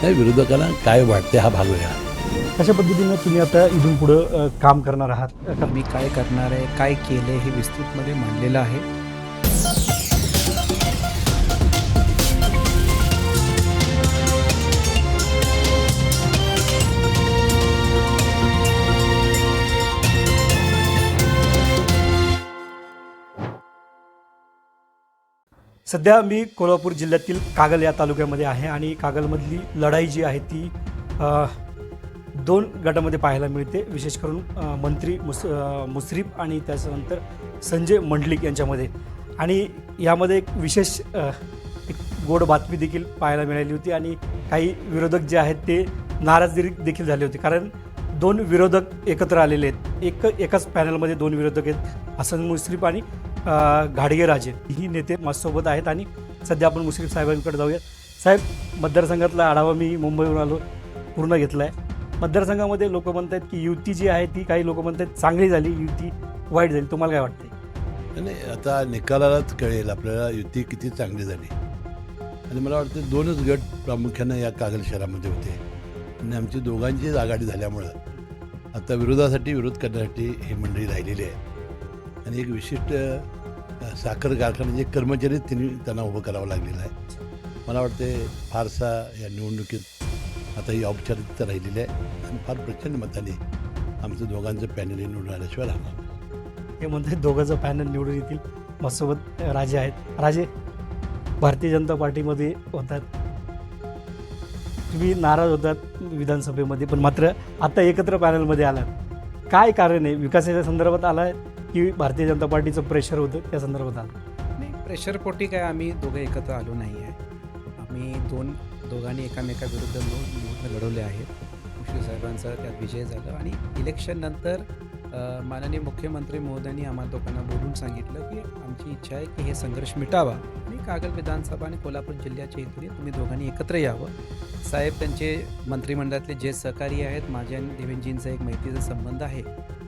त्या विरोधकांना काय वाटते हा भाग वेगळा. कशा पद्धतीनं तुम्ही आता इथून पुढं अ, काम करणार आहात मी काय करणार आहे काय केलं हे विस्तृतमध्ये मांडलेलं आहे. सध्या मी कोल्हापूर जिल्ह्यातील कागल या तालुक्यामध्ये आहे आणि कागलमधली लढाई जी आहे ती दोन गटामध्ये पाहायला मिळते. विशेष करून मंत्री मुस मुसरीफ आणि त्याच्यानंतर संजय मंडलिक यांच्यामध्ये. आणि यामध्ये एक विशेष एक गोड बातमी देखील पाहायला मिळाली होती आणि काही विरोधक जे आहेत ते नाराजगिरी देखील- झाले होते. कारण दोन विरोधक एकत्र आलेले आहेत. एक एकाच पॅनलमध्ये दोन विरोधक आहेत हसन मुश्रीफ आणि घाडगे राजे ही नेते माझ्यासोबत आहेत आणि सध्या आपण मुश्रीफ साहेबांकडे जाऊया साहेब मतदारसंघातला आढावा मी मुंबईवरून आलो पूर्ण घेतला आहे मतदारसंघामध्ये लोक म्हणतात की युती जी आहे ती काही लोक म्हणतात चांगली झाली युती वाईट झाली. तुम्हाला काय वाटतंय? नाही आता निकालालाच कळेल आपल्याला युती किती चांगली झाली. आणि मला वाटतं दोनच गट प्रामुख्यानं या कागल शहरामध्ये होते. आणि आमची दोघांचीच आघाडी झाल्यामुळं आता विरोधासाठी विरोध करण्यासाठी ही मंडळी राहिलेली आहे आणि एक विशिष्ट साखर कारखाना जे कर्मचारी त्यांनी त्यांना उभं करावं लागलेलं आहे. मला वाटते फारसा या निवडणुकीत आता ही औपचारिकता राहिलेली आहे आणि फार प्रचंड मताने आमचं दोघांचं पॅनल निवडून आल्याशिवाय राहणार हे म्हणते दोघांचं पॅनल निवडून येतील माझ्यासोबत राजे आहेत. राजे भारतीय जनता पार्टीमध्ये होतात. तुम्ही नाराज होतात विधानसभेमध्ये पण मात्र आता एकत्र पॅनलमध्ये आलात. काय कारण आहे? विकासाच्या संदर्भात आला आहे की भारतीय जनता पार्टीचं प्रेशर होतं त्या संदर्भात आलं? नाही प्रेशरपोटी काय आम्ही दोघं एकत्र आलो नाही आहे आम्ही दोन दोघांनी एकामेकाविरुद्ध निवड लढवले आहेत. मुश्रीफ साहेबांचा त्यात विजय झाला आणि इलेक्शननंतर अ, माननीय मुख्यमंत्री महोदयांनी आम्हाला दोघांना बोलून सांगितलं की आमची इच्छा आहे की हे संघर्ष मिटावा. आणि कागल विधानसभा आणि कोल्हापूर जिल्ह्याच्या हेतूने तुम्ही दोघांनी एकत्र यावं. साहेब त्यांचे मंत्रिमंडळातले जे सहकारी आहेत माझ्या आणि देवेंजींचा एक मैत्रीचा संबंध आहे.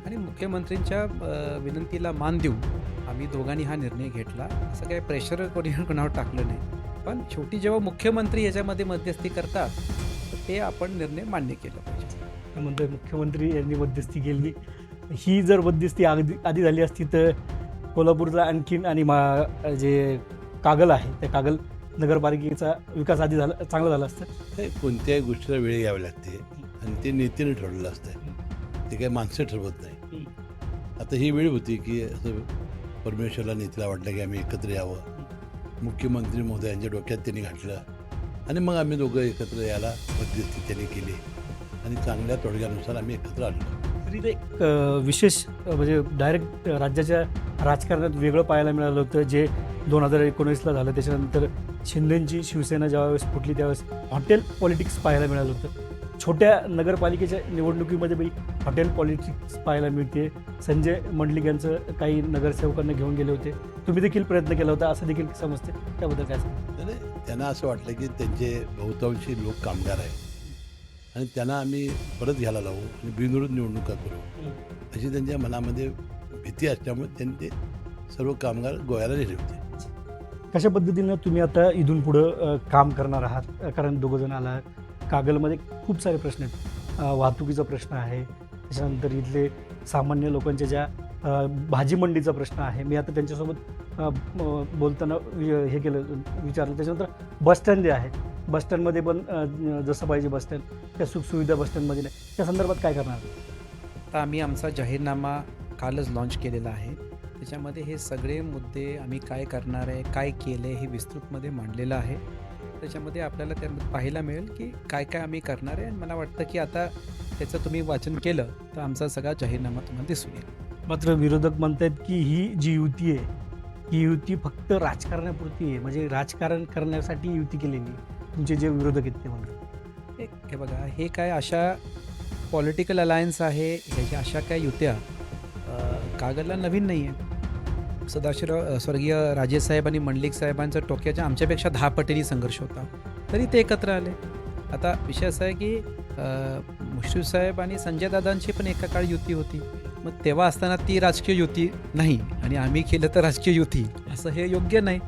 आणि मुख्यमंत्रींच्या अ, विनंतीला मान देऊन आम्ही दोघांनी हा निर्णय घेतला. असं काही प्रेशर कोणी कोणावर टाकलं नाही. पण शेवटी जेव्हा मुख्यमंत्री याच्यामध्ये मध्यस्थी करतात तर ते आपण निर्णय मान्य केला पाहिजे. म्हणतोय मुख्यमंत्री यांनी मध्यस्थी केली. ही जर मध्यस्थी आधी आधी झाली असती तर कोल्हापूरचा आणखीन आणि मा जे कागल आहे त्या कागल नगरपालिकेचा विकास आधी झाला चांगला झाला असतं. हे कोणत्याही गोष्टीला वेळ घ्यावी लागते. आणि ते नेत्याने ठरवलेलं असतं. ते काही माणसं ठरवत नाही. आता ही वेळ होती की असं परमेश्वरला नेत्याला वाटलं की आम्ही एकत्र यावं. मुख्यमंत्री महोदयांच्या डोक्यात त्यांनी घातलं. आणि मग आम्ही दोघं एकत्र यायला मध्यस्थी त्यांनी केली. आणि चांगल्या तोडग्यानुसार आम्ही एकत्र आलो. तरी ते एक विशेष म्हणजे डायरेक्ट राज्याच्या राजकारणात वेगळं पाहायला मिळालं होतं. जे दोन हजार एकोणीसला झालं त्याच्यानंतर शिंदेंची शिवसेना ज्यावेळेस फुटली त्यावेळेस हॉटेल पॉलिटिक्स पाहायला मिळालं होतं. छोट्या नगरपालिकेच्या निवडणुकीमध्ये बी हॉटेल पॉलिटिक्स पाहायला मिळते. संजय मंडलिक यांचं काही नगरसेवकांना घेऊन गेले होते. तुम्ही देखील प्रयत्न केला होता असं देखील समजते. त्याबद्दल काय सांगता? त्यांना असं वाटलं की त्यांचे बहुतांशी लोक कामगार आहेत. आणि त्यांना आम्ही परत घ्यायला लावू आणि बिनविरोध निवडणुका करू अशी त्यांच्या मनामध्ये भीती असल्यामुळे त्यांनी ते सर्व कामगार गोव्याला नेले होते. कशा पद्धतीनं तुम्ही आता इथून पुढं काम करणार आहात? कारण दोघंजण आला कागलमध्ये खूप सारे प्रश्न आहेत. वाहतुकीचा प्रश्न आहे. त्याच्यानंतर इथले सामान्य लोकांच्या ज्या भाजी मंडीचा प्रश्न आहे. मी आता त्यांच्यासोबत बोलताना हे केलं विचारलं. त्याच्यानंतर बसस्टँड जे आहे बसस्टँडमध्ये पण जसं पाहिजे बसस्टँड त्या सुखसुविधा बसस्टँडमध्ये नाही. त्या संदर्भात काय करणार आता आम्ही आमचा जाहीरनामा कालच लॉन्च केलेला आहे. त्याच्यामध्ये हे सगळे मुद्दे आम्ही काय करणार आहे काय केलं आहे हे विस्तृतमध्ये मांडलेलं आहे. त्याच्यामध्ये आपल्याला त्यामध्ये पाहायला मिळेल की काय काय आम्ही करणार आहे. आणि मला वाटतं की आता त्याचं तुम्ही वाचन केलं तर आमचा सगळा जाहीरनामा तुम्हाला दिसून येईल. मात्र विरोधक म्हणतात की ही जी युती आहे ही युती फक्त राजकारणापुरती आहे. म्हणजे राजकारण करण्यासाठी युती केलेली. आहे. तुमचे जे विरोधक आहेत ते म्हणतात. हे हे बघा हे काय अशा पॉलिटिकल अलायन्स आहे ह्याच्या अशा काय युत्या? कागदला नवीन नाही आहे सदाशिवराव स्वर्गीय राजेसाहेब आणि मंडलिक साहेबांचा टोक्याच्या आमच्यापेक्षा दहा पटीने संघर्ष होता. तरी ते एकत्र आले. आता विषय असा आहे की मुश्रीफ साहेब आणि संजय दादांची पण एका काळ युती होती. मग तेव्हा असताना ती राजकीय युती नाही आणि आम्ही केलं तर राजकीय युती. असं हे योग्य नाही.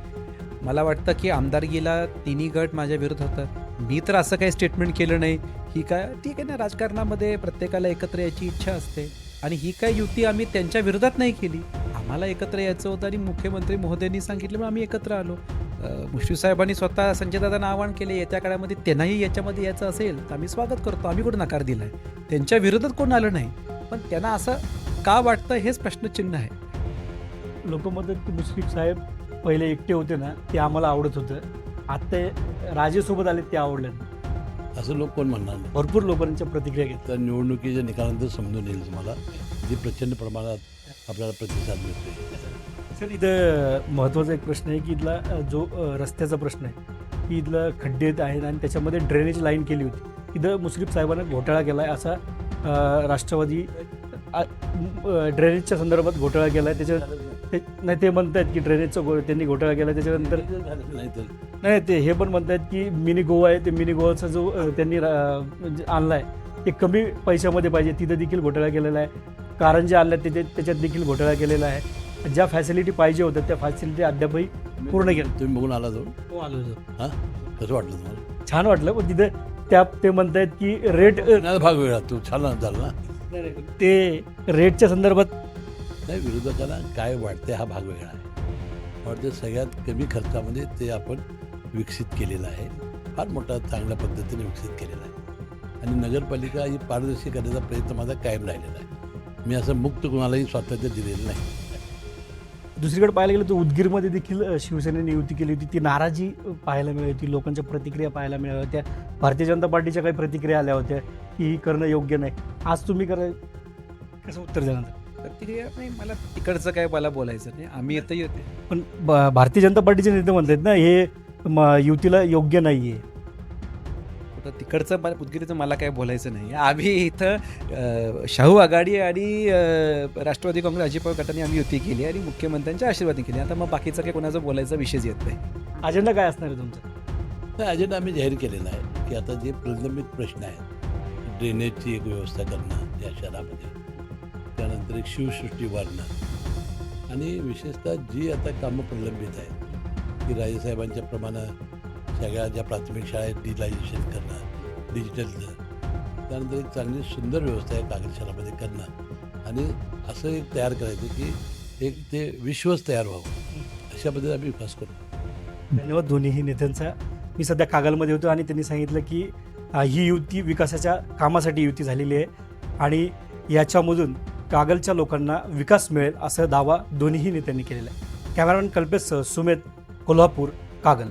मला वाटतं की आमदारकीला तिन्ही गट माझ्या विरोधात होतात. मी तर असं काही स्टेटमेंट केलं नाही. ही काय ठीक आहे ना राजकारणामध्ये प्रत्येकाला एकत्र यायची इच्छा असते. आणि ही काय युती आम्ही त्यांच्या विरोधात नाही केली. आम्हाला एकत्र यायचं होतं आणि मुख्यमंत्री महोदयांनी सांगितलं मग आम्ही एकत्र आलो. अं, मुश्रीफ साहेबांनी स्वतः संजयदादांना आवाहन केले येत्या काळामध्ये त्यांनाही याच्यामध्ये यायचं असेल तर आम्ही स्वागत करतो आम्ही कुठं नकार दिला आहे त्यांच्या विरोधात कोण आलं नाही. पण त्यांना असं का वाटतं हेच प्रश्नचिन्ह आहे. लोकमत म्हणतात मुश्रीफ साहेब पहिले एकटे होते ना ते आम्हाला आवडत होतं. आता राजेसोबत आले ते आवडलं नाही. असं लोक कोण म्हणणार नाही. भरपूर लोकांच्या प्रतिक्रिया घेतात. तर निवडणुकीच्या निकालानंतर समजून येईल तुम्हाला जी प्रचंड प्रमाणात आपल्याला प्रतिसाद मिळतो सर इथं महत्त्वाचा एक प्रश्न आहे की इथला जो रस्त्याचा प्रश्न आहे की इथलं खड्डे आहेत आणि त्याच्यामध्ये ड्रेनेज लाईन केली होती. इथं मुश्रीफ साहेबांना घोटाळा केला आहे असा राष्ट्रवादी ड्रेनेजच्या संदर्भात घोटाळा केला आहे त्याच्या नाही ते म्हणतात की ड्रेनेजचा गो त्यांनी घोटाळा केला त्याच्यानंतर नाही ते हे पण म्हणतात की मिनी गोवा आहे ते मिनी गोवाचा जो त्यांनी म्हणजे आणला आहे ते कमी पैशामध्ये पाहिजे तिथं देखील घोटाळा केलेला आहे. कारंजा आणल्या त्याच्यात त्याच्यात देखील घोटाळा केलेला आहे. ज्या फॅसिलिटी पाहिजे होत्या त्या फॅसिलिटी अद्यापही पूर्ण केलं तुम्ही बघून आला जाऊन हो आलो हां? कसं वाटलं तुम्हाला? छान वाटलं पण तिथे त्या ते म्हणतायत की रेट भाग वेगळा. तू छान झाला ना? ते रेटच्या संदर्भात नाही विरोधकांना काय वाटते हा भाग वेगळा आहे. वाटते सगळ्यात कमी खर्चामध्ये ते आपण विकसित केलेलं आहे. फार मोठा चांगल्या पद्धतीने विकसित केलेला आहे. आणि नगरपालिका ही पारदर्शी करण्याचा प्रयत्न माझा कायम राहिलेला आहे. मी असं मुक्त कुणालाही स्वातंत्र्य दिलेलं नाही. दुसरीकडे पाहायला गेलं तर उदगीरमध्ये देखील शिवसेनेने युती केली होती. ती नाराजी पाहायला मिळाली होती. लोकांच्या प्रतिक्रिया पाहायला मिळाल्या होत्या. भारतीय जनता पार्टीच्या काही प्रतिक्रिया आल्या होत्या की ही करणं योग्य नाही. आज तुम्ही करा कसं उत्तर देणार प्रतिक्रिया नाही मला तिकडचं काय मला बोलायचं नाही. आम्ही येतं येते. पण ब- भारतीय जनता पार्टीचे नेते म्हणतात ना हे म- युतीला योग्य नाही आहे तर तिकडचं मला उदगीरचं मला काय बोलायचं नाही. आम्ही इथं अं, शाहू आघाडी आणि अं, राष्ट्रवादी काँग्रेस अजित पवार गटाने आम्ही युती केली आणि मुख्यमंत्र्यांच्या आशीर्वादी केली. आता मग बाकीचं काही कोणाचा बोलायचा विषयच येत नाही. अजेंडा काय असणार आहे तुमचा? नाही अजेंडा आम्ही जाहीर केलेला आहे की आता जे प्रलंबित प्रश्न आहेत ड्रेनेजची एक व्यवस्था करणं या शहरामध्ये. त्यानंतर एक शिवसृष्टी वाढणं आणि विशेषतः जी आता कामं प्रलंबित आहेत की राजेसाहेबांच्या प्रमाणे सगळ्या ज्या प्राथमिक शाळा आहेत डिजिटायझेशन करणं डिजिटलचं त्यानंतर एक चांगली सुंदर व्यवस्था आहे कागद शहरामध्ये करणं. आणि असं एक तयार करायचं की एक ते विश्वच तयार व्हावं अशा पद्धतीने आम्ही विकास करू धन्यवाद दोन्हीही नेत्यांचा. मी सध्या कागलमध्ये होतो आणि त्यांनी सांगितलं की ही युती विकासाच्या कामासाठी युती झालेली आहे. आणि याच्यामधून कागलच्या लोकांना विकास मिळेल असा दावा दोन्हीही नेत्यांनी केलेला आहे. कॅमेरामॅन कल्पेसह सुमेत कोल्हापूर कागल.